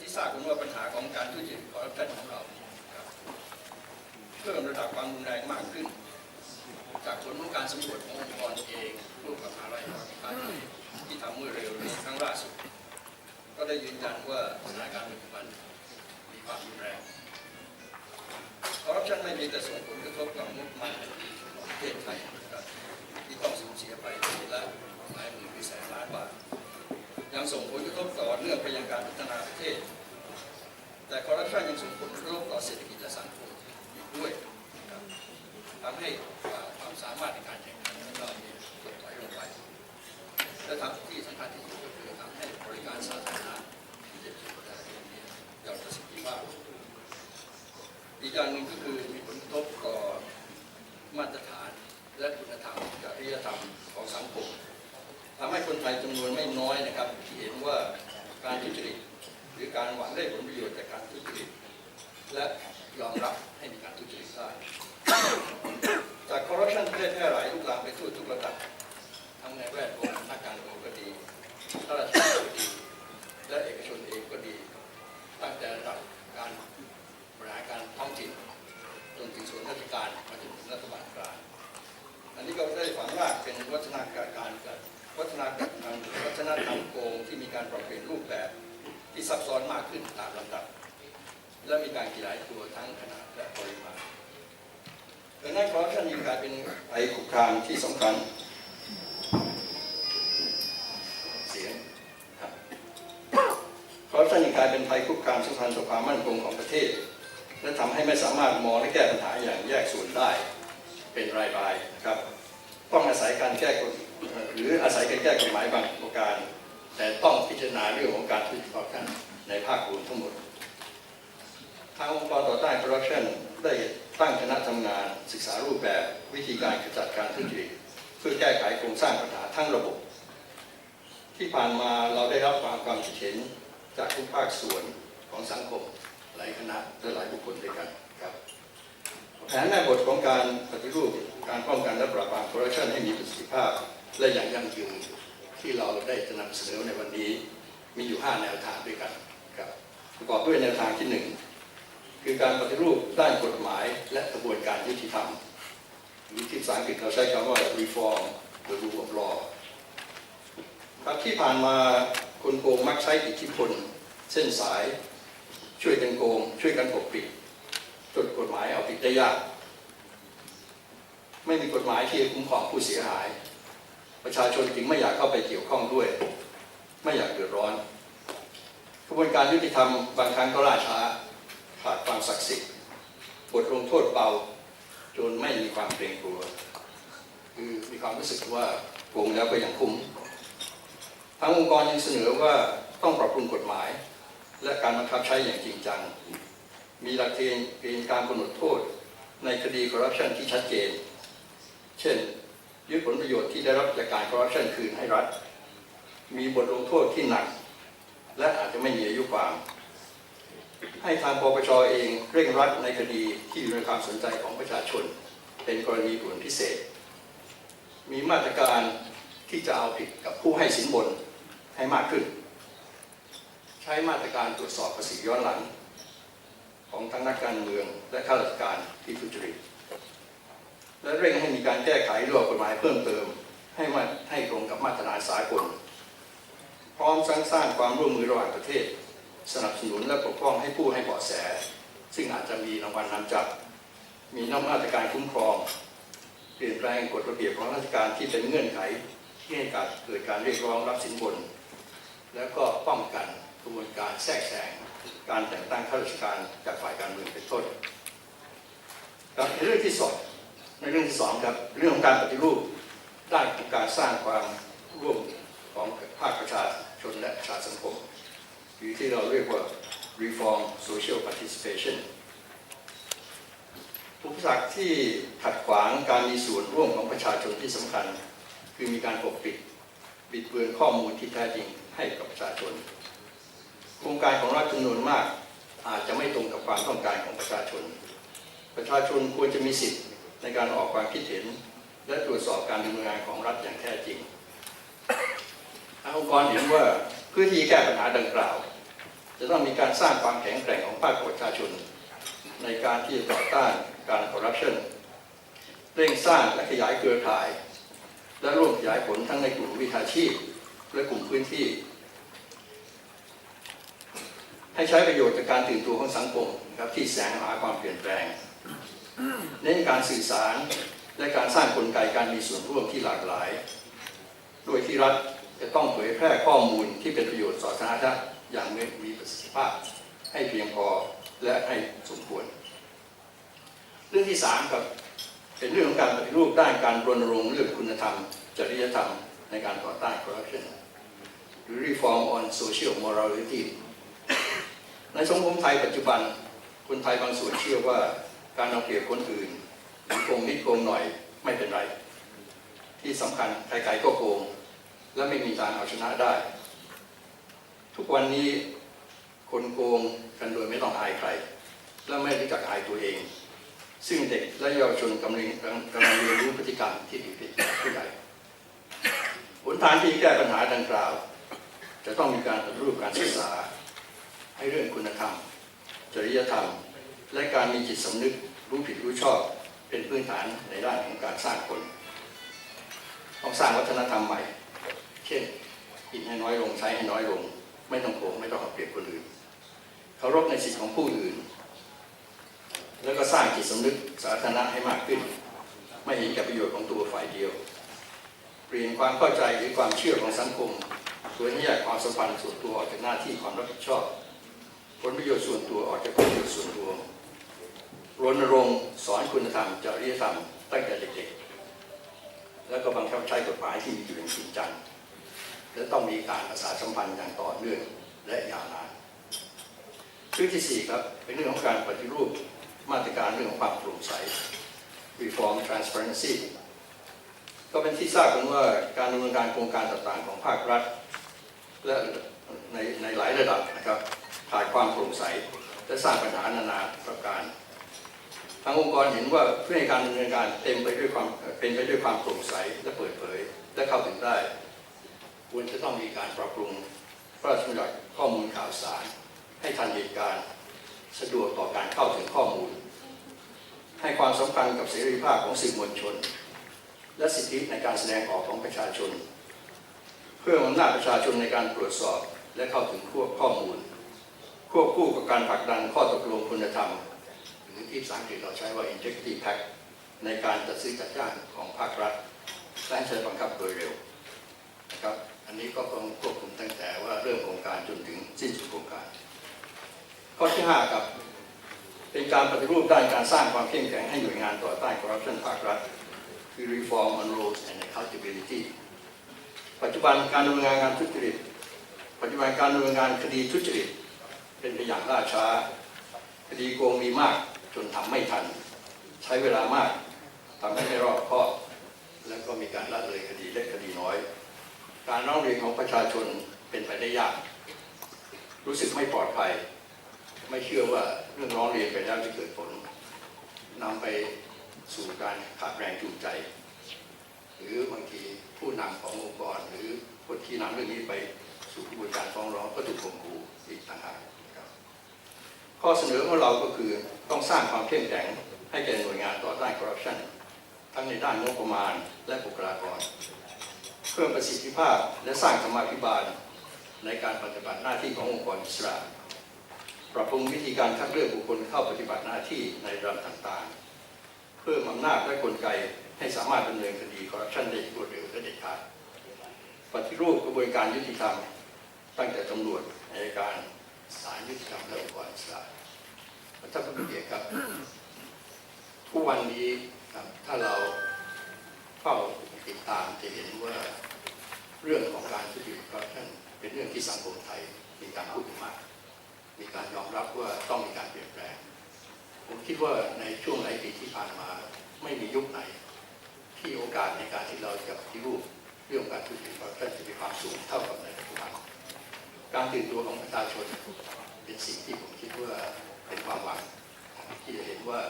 ที่ทราบกันว่าปัญหาของการทุจริตคอร์รัปชันของเราเพิ่มระดับความรุนแรงมากขึ้น จากผลของการสำรวจขององค์กรเองร่วมกับมหาลัยการที่ทำเมื่อเร็วนี้ครั้งล่าสุด ก็ได้ยืนยันว่าสถานการณ์ปัจจุบันมีความรุนแรงคอร์รัปชันไม่มีแต่ส่งผลกระทบกับงบประมาณของประเทศไทยที่ต้องสูญเสียไปปีละหลายหมื่นหรือแสนล้านบาท ยังส่งผลกระทบต่อเนื่องไปยังการพัฒนาประเทศ แต่คอร์รัปชันยังส่งผลกระทบต่อเศรษฐกิจและสังคมอีกด้วยทำให้ความสามารถในการแข่งขันของเราเนี่ยลดถอยลงไป และทำที่สำคัญที่สุดก็คือทำให้บริการสาธารณะที่จะถูกได้เนี่ยหย่อนประสิทธิภาพอีกอย่างหนึ่งก็คือมีผลกระทบต่อมาตรฐานและคุณธรรมจริยธรรมของสังคม ทำให้คนไทยจำนวนไม่น้อยนะครับ ที่เห็นว่าการทุจริตหรือ การหวังได้ผลประโยชน์จากการทุจริตและยอมรับให้มีการทุจริตได้จากคอร์รัปชันได้แพร่หลายลุกลามไปทั่วทุกระดับทั้งในแวดวงนักการเมืองก็ดีข้าราชการก็ดี และเอกชนเองก็ดี ตั้งแต่ระดับการบริหารการท้องถิ่นจนถึงส่วนราชการมาจนถึงรัฐบาลกลางอันนี้ก็ได้ฝังรากเป็นวัฒนาการการวัฒนาการทางวัฒนธรรมโกงที่มีการปรับเปลี่ยนรูปแบบ ที่ซับซ้อนมากขึ้นตามลำดับ และมีการขยายตัวทั้งขนาดและปริมาณดังนั้นคอร์รัปชันยังกลายเป็นภัยคุกคามที่สำคัญเสียงครับคอร์รัปชันยังกลายเป็นภัยคุกคามสำคัญต่อความมั่นคงของประเทศ และทำให้ไม่สามารถมองและแก้ปัญหาอย่างแยกส่วนได้เป็นรายๆนะครับ ต้องอาศัยการแก้กฎหรืออาศัยการแก้กฎหมายบางประการ แต่ต้องพิจารณาเรื่องของการทุจริตคอร์รัปชันในภาครวมทั้งหมด ทางองค์กรต่อต้านคอร์รัปชันได้ตั้งคณะทำงานศึกษารูปแบบวิธีการขจัดการทุจริตเพื่อแก้ไขโครงสร้างปัญหาทั้งระบบ ที่ผ่านมาเราได้รับความความคิดเห็นจากทุกภาคส่วนของสังคมหลายคณะและหลายบุคคลด้วยกันครับแผนแม่บทของการปฏิรูปการป้องกันและปราบปรามคอร์รัปชันให้มีประสิทธิภาพและอย่างยั่งยืน ที่เราได้จะนำเสนอในวันนี้มีอยู่ 5 แนวทางด้วยกันครับประกอบด้วยแนวทางที่ 1 คือการปฏิรูปด้านกฎหมายและกระบวนการยุติธรรมหรือที่ภาษาอังกฤษเราใช้คำว่า reform the rule of law ครับที่ผ่านมาคนโกงมักใช้อิทธิพลเส้นสาย ช่วยกันโกง ช่วยกันปกปิดจนกฎหมายเอาผิดได้ยาก ไม่มีกฎหมายที่คุ้มครองผู้เสียหาย ประชาชนจึงไม่อยากเข้าไปเกี่ยวข้องด้วย ไม่อยากเดือดร้อนกระบวนการยุติธรรมบางครั้งก็ล่าช้าขาดความศักดิ์สิทธิ์บทลงโทษเบาจนไม่มีความเกรงกลัว คือมีความรู้สึกว่าโกงแล้วก็ยังคุ้มทางองค์กรยังเสนอว่าต้องปรับปรุงกฎหมาย และการบังคับใช้อย่างจริงจัง มีหลักเกณฑ์เกณฑ์การกำหนดโทษ ในคดีคอร์รัปชันที่ชัดเจน เช่น ยึดผลประโยชน์ที่ได้รับจากการคอร์รัปชันคืนให้รัฐ มีบทลงโทษที่หนัก และอาจจะไม่มีอายุความ ให้ทางปปชเองเร่งรัดในคดีที่อยู่ในความสนใจของประชาชน เป็นกรณีด่วนพิเศษ มีมาตรการที่จะเอาผิดกับผู้ให้สินบนให้มากขึ้น ใช้มาตรการตรวจสอบภาษีย้อนหลัง ของทั้งนักการเมืองและข้าราชการที่ทุจริต และเร่งให้มีการแก้ไขรือออกฎหมายเพิ่มเติม ให้มาให้ตรงกับมาตรฐานสากล พร้อมสร้างสร้างความร่วมมือระหว่างประเทศ สนับสนุนและปกป้องให้ผู้ให้เบาะแส ซึ่งอาจจะมีรางวัลนำจับ มีนมาตรการคุ้มครอง เปลี่ยนแปลงกฎระเบียบของราชการที่เป็นเงื่อนไขที่ให้การเกิดการเรียกร้องรับสินบน แล้วก็ป้องกันกระบวนการแทรกแซงการแต่งตั้งข้าราชการจากฝ่ายการเมืองเป็นต้นครับเรื่องที่สอง ในเรื่องที่สองครับเรื่องของการปฏิรูปด้านของการสร้างความร่วมของภาคประชาชนและประชาสังคมหรือที่เราเรียกว่า reform social participation อุปสรรคที่ขัดขวางการมีส่วนร่วมของประชาชนที่สำคัญ คือมีการปกปิดบิดเบือนข้อมูลที่แท้จริงให้กับประชาชน โครงการของรัฐจำนวนมากอาจจะไม่ตรงกับความต้องการของประชาชน ประชาชนควรจะมีสิทธิ์ ในการออกความคิดเห็น และตรวจสอบการดำเนินงานของรัฐอย่างแท้จริงทางองค์กรเห็นว่าเพื่อที่แก้ปัญหาดังกล่าว จะต้องมีการสร้างความแข็งแกร่งของภาคประชาชน ในการที่จะต่อต้านการคอร์รัปชันเร่งสร้างและขยายเครือข่าย และร่วมขยายผลทั้งในกลุ่มวิชาชีพ และกลุ่มพื้นที่ ให้ใช้ประโยชน์จากการตื่นตัวของสังคมครับที่แสงหาความเปลี่ยนแปลง เน้นการสื่อสารและการสร้างกลไกการมีส่วนร่วมที่หลากหลาย โดยที่รัฐจะต้องเผยแพร่ข้อมูลที่เป็นประโยชน์ต่อสาธารณะอย่างมีประสิทธิภาพ ให้เพียงพอและให้สมควร เรื่องที่สามครับเป็นเรื่องของการปฏิรูปด้านการรณรงค์เรื่องคุณธรรม จริยธรรมในการต่อต้านคอร์รัปชันหรือ reform on social morality ในสังคมไทยปัจจุบันคนไทยบางส่วนเชื่อว่า การเอาเปรียบคนอื่นหรือโกงนิดโกงหน่อยไม่เป็นไร ที่สำคัญใครๆก็โกง และไม่มีทางเอาชนะได้ ทุกวันนี้คนโกงกันโดยไม่ต้องอายใคร และไม่รู้จักอายตัวเอง ซึ่งเด็กและเยาวชนกำลังกำลังเรียนรู้พฤติกรรมที่ผิดๆผู้ใหญ่หนทางที่แก้ปัญหาดังกล่าว จะต้องมีการปฏิรูปการศึกษา ให้เรื่องคุณธรรม จริยธรรม และการมีจิตสำนึก รู้ผิดรู้ชอบเป็นพื้นฐานในด้านของการสร้างคน ต้องสร้างวัฒนธรรมใหม่ เช่นกินให้น้อยลงใช้ให้น้อยลง ไม่ต้องโกงไม่ต้องเอาเปรียบคนอื่นเคารพในสิทธิของผู้อื่น แล้วก็สร้างจิตสำนึกสาธารณะให้มากขึ้น ไม่เห็นแก่ประโยชน์ของตัวฝ่ายเดียว เปลี่ยนความเข้าใจหรือความเชื่อของสังคมโดยที่แยกความสัมพันธ์ส่วนตัวออกจากหน้าที่ความรับผิดชอบผลประโยชน์ส่วนตัวออกจากผลประโยชน์ส่วนรว รณรงค์สอนคุณธรรมจริยธรรมตั้งแต่เด็กๆ แล้วก็บังคับใช้กฎหมายที่มีอยู่อย่างจริงจัง และต้องมีการประสานสัมพันธ์อย่างต่อเนื่องและยาวนานเรื่องที่สี่ครับเป็นเรื่องของการปฏิรูปมาตรการเรื่องของความโปร่งใส reform transparency ก็เป็นที่ทราบกันว่าการดำเนินการโครงการต่างๆ ของภาครัฐ และในในหลายระดับนะครับขาดความโปร่งใสและสร้างปัญหานานาประการ ทางองค์กรเห็นว่าเพื่อให้การดำเนินการเต็มไปด้วยความเป็นไปด้วยความโปร่งใสและเปิดเผยและเข้าถึงได้ควรจะต้องมีการปรับปรุงพระราชบัญญัติข้อมูลข่าวสาร ให้ทันเหตุการณ์สะดวกต่อการเข้าถึงข้อมูล ให้ความสำคัญกับเสรีภาพของสื่อมวลชน และสิทธิในการแสดงออกของประชาชน เพื่ออำนาจประชาชนในการตรวจสอบและเข้าถึงข้อมูล ควบคู่กับการผลักดันข้อตกลงคุณธรรม รือที่ภาษาอังกฤษเราใช้ว่า integrity pact ในการจัดซื้อจัดจ้างของภาครัฐและใช้บังคับโดยเร็วนะครับ อันนี้ก็ต้องควบคุมตั้งแต่ว่าเริ่มโครงการจนถึงสิ้นสุดโครงการ ข้อที่5ครับเป็นการปฏิรูปด้านการสร้างความเข้มแข็งให้หน่วยงานต่อต้านคอร์รัปชันภาครัฐ คือ reform on rules and accountability ปัจจุบันการดำเนินงานการทุจริต ปัจจุบันการดำเนินงานคดีทุจริต เป็นไปอย่างล่าช้า คดีโกงมีมาก จนทำไม่ทัน ใช้เวลามากทำให้ไม่รอบคอบ แล้วก็มีการละเลยคดีเล็กคดีน้อย การร้องเรียนของประชาชนเป็นไปได้ยาก รู้สึกไม่ปลอดภัย ไม่เชื่อว่าเรื่องร้องเรียนไปแล้วจะเกิดผลนำไปสู่การขาดแรงจูงใจ หรือบางทีผู้นำขององค์กร หรือคนที่นำเรื่องนี้ไปสู่กระบวนการฟ้องร้องก็ถูกข่มขู่อีกต่างหากนะครับ ข้อเสนอของเราก็คือต้องสร้างความเข้มแข็งให้แก่หน่วยงานต่อต้านคอร์รัปชันทั้งในด้านงบประมาณและบุคลากร เพิ่มประสิทธิภาพและสร้างธรรมาภิบาล ในการปฏิบัติหน้าที่ขององค์กรอิสระ ปรับปรุงวิธีการคัดเลือกบุคคลเข้าปฏิบัติหน้าที่ในระดับต่างๆ เพิ่มอำนาจและกลไกให้สามารถดำเนินคดีคอร์รัปชันได้รวดเร็วและเด็ดขาดปฏิรูปกระบวนการยุติธรรม ตั้งแต่ตำรวจอัยการ ศาลยุติธรรมและองค์กรอิสระท่านผู้เกียรติครับทุกวันนี้ครับถ้าเราเฝ้าติดตามจะเห็นว่าเรื่องของการทุจริตคอร์รัปชันเป็นเรื่องที่สังคมไทยมีการพูดมาก มีการยอมรับว่าต้องมีการเปลี่ยนแปลง ผมคิดว่าในช่วงหลายปีที่ผ่านมาไม่มียุคไหน ที่โอกาสในการที่เราจะปฏิรูปเรื่องการทุจริตคอร์รัปชันจะมีความสูงเท่ากับในปัจจุบัน การตื่นตัวของประชาชน เป็นสิ่งที่ผมคิดว่าเป็นความหวังที่จะเห็นว่า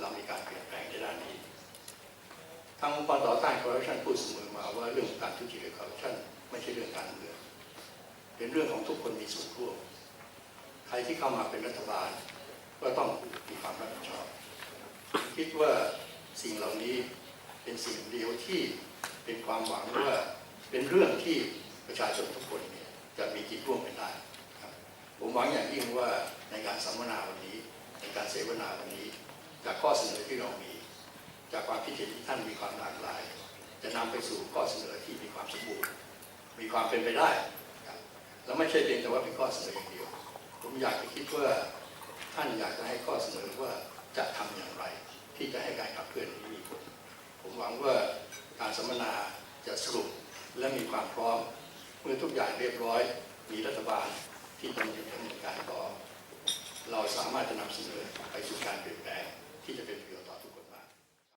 เรามีการเปลี่ยนแปลงในด้านนี้ ทางองค์กรต่อต้านคอร์รัปชันพูดเสมอมาว่าเรื่องการทุจริตคอร์รัปชันไม่ใช่เรื่องการเมือง เป็นเรื่องของทุกคนมีส่วนร่วม ใครที่เข้ามาเป็นรัฐบาล ก็ต้องมีความรับผิดชอบ คิดว่าสิ่งเหล่านี้เป็นสิ่งเดียวที่เป็นความหวังว่าเป็นเรื่องที่ประชาชนทุกคนเนี่ย จะมีจิตร่วมกันได้ครับผมหวังอย่างยิ่งว่าในการสัมมนาวันนี้ ในการเสวนาวันนี้ จากข้อเสนอที่เรามี จากความคิดเห็นที่ท่านมีความหลากหลาย จะนำไปสู่ข้อเสนอที่มีความสมบูรณ์มีความเป็นไปได้แล้วไม่ใช่เพียงแต่ว่าเป็นข้อเสนออย่างเดียว ผมอยากจะคิดว่าท่านอยากจะให้ข้อเสนอว่าจะทำอย่างไร ที่จะให้การขับเคลื่อนนี้มีผลผมหวังว่าการสัมมนาจะสรุปและมีความพร้อม เมื่อทุกอย่างเรียบร้อย มีรัฐบาลที่ดำเนินการต่อเราสามารถจะนำเสนอไปสู่การเปลี่ยนแปลงที่จะเป็นประโยชน์